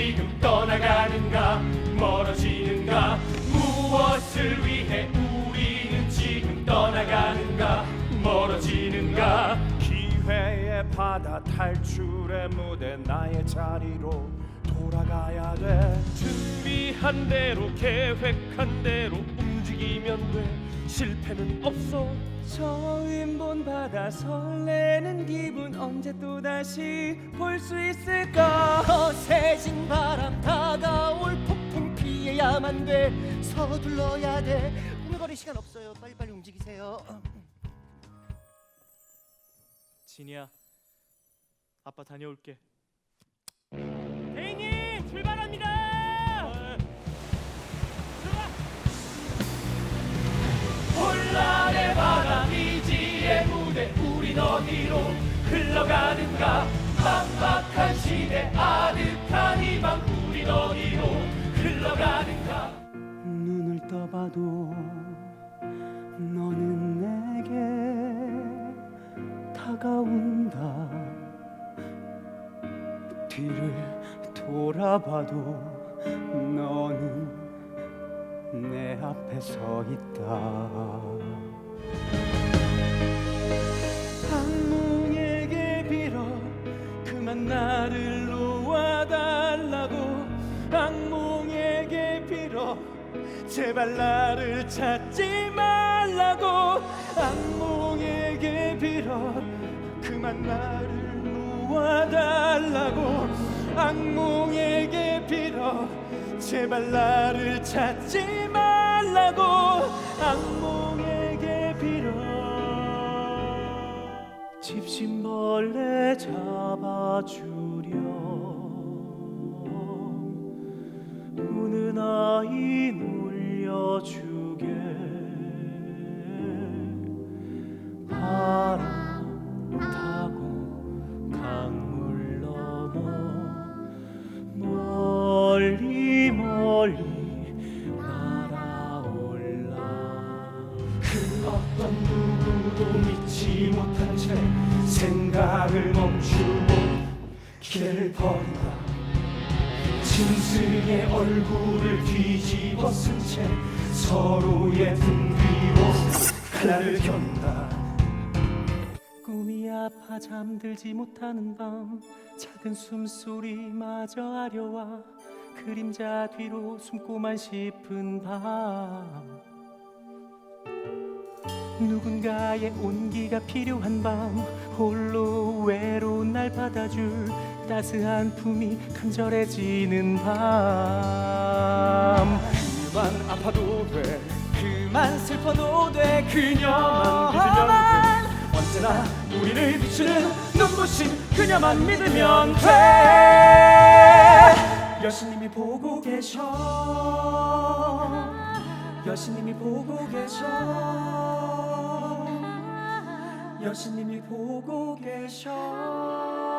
지금 떠나가는가? 멀어지는가? 무엇을 위해 우리는 지금 떠나가는가? 멀어지는가? 기회의 바다 탈출의 무대 나의 자리로 돌아가야 돼. 준비한 대로 계획한 대로 움직이면 돼 실패는 없어. 처음 본 바다 설레는 기분 언제 또 다시 볼 수 있을까? 거세진 바람 다가올 폭풍 피해야만 돼. 서둘러야 돼. 꾸물거릴 시간 없어요. 빨리빨리 움직이세요. 진이야 아빠 다녀올게 어디로 흘러가는가? 막막한 시대 아득한 희망 우린 어디로 흘러가는가? 눈을 떠봐도 너는 내게 다가온다. 뒤를 돌아봐도 너는 내 앞에 서 있다 제발 나를 찾지 말라고 악몽에게 빌어 그만 나를 놓아달라고 악몽에게 빌어 제발 나를 찾지 말라고 악몽에게 빌어. 집신벌레 잡아주 짐승의 얼굴을 뒤집어 쓴채 서로의 등 뒤로 칼날을 견다. 꿈이 아파 잠들지 못하는 밤 작은 숨소리마저 아려와 그림자 뒤로 숨고만 싶은 밤. 누군가의 온기가 필요한 밤 홀로 외로운 날 받아줄 따스한 품이 간절해지는 밤. 그만 아파도 돼. 그만 슬퍼도 돼. 그녀만 믿으면 돼. 언제나 우리를 비추는 눈부신 그녀만 믿으면 돼. 여신님이 보고 계셔. 여신님이 보고 계셔. 여신님이 보고 계셔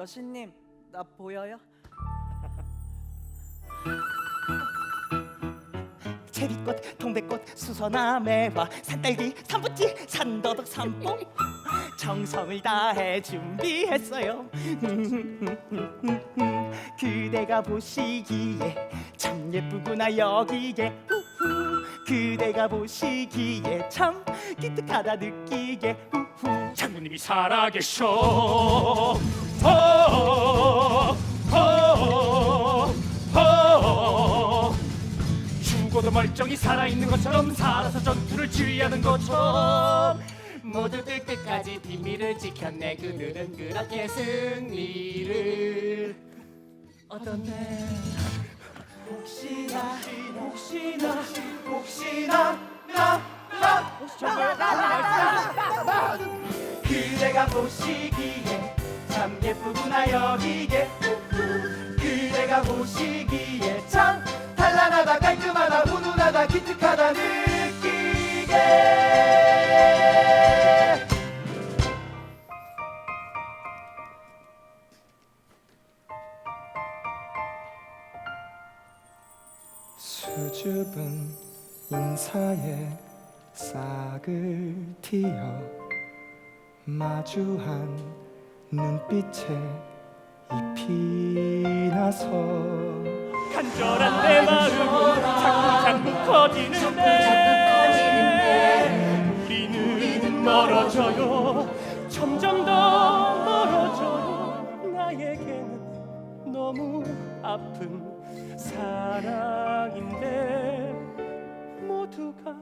여신님 나 보여요? 체리꽃, 동백꽃, 수선화 매화, 산딸기, 산부지, 산더덕, 산뽕 정성을 다해 준비했어요 그대가 보시기에 참 예쁘구나 여기에 우후. 그대가 보시기에 참 기특하다 느끼게 우후. 장군님이 살아계셔 어, 어, 어. 죽어도 멀쩡히 살아있는 것처럼 살아서 전투를 지휘하는 것처럼 모두들 끝까지 비밀을 지켰네 그들은 그렇게 승리를 얻었네 기특하다 느끼게. 수줍은 인사에 싹을 틔어 마주한 눈빛에 잎이 나서 간절한 내 자꾸 커지는데 우리는 멀어져요. 점점 더 멀어져요. 나에게는 너무 아픈 사랑인데 모두가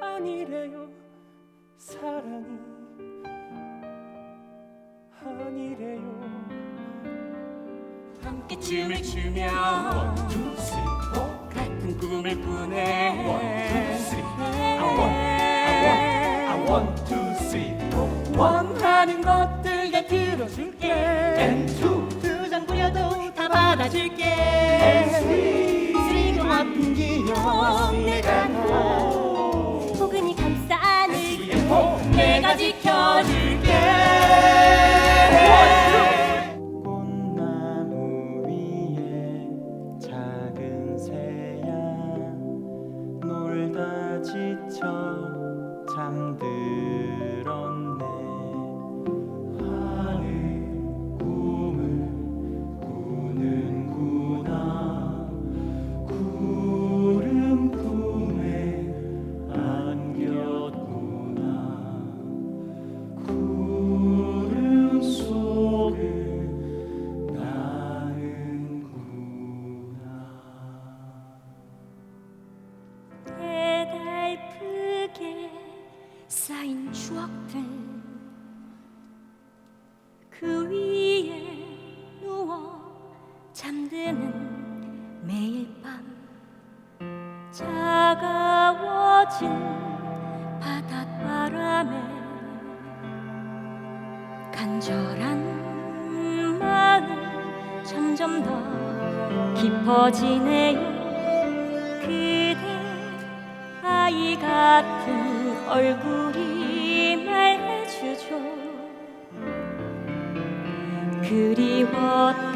아니래요. 사랑이 아니래요. 함께 춤을 추며 같은 꿈을 꾸네 원하는 것들 다 들어줄게. 두장 부려도 다 받아줄게. 쓰리고 아픈 기억 내가 포근히 감싸 안을게 내가 지켜줄게 잠들 쌓인 추억들 그 위에 누워 잠드는 매일 밤 차가워진 바닷바람에 간절한 마음 점점 더 깊어지네요. 그대 아이 같은 얼굴이 말해주죠. 그리웠다고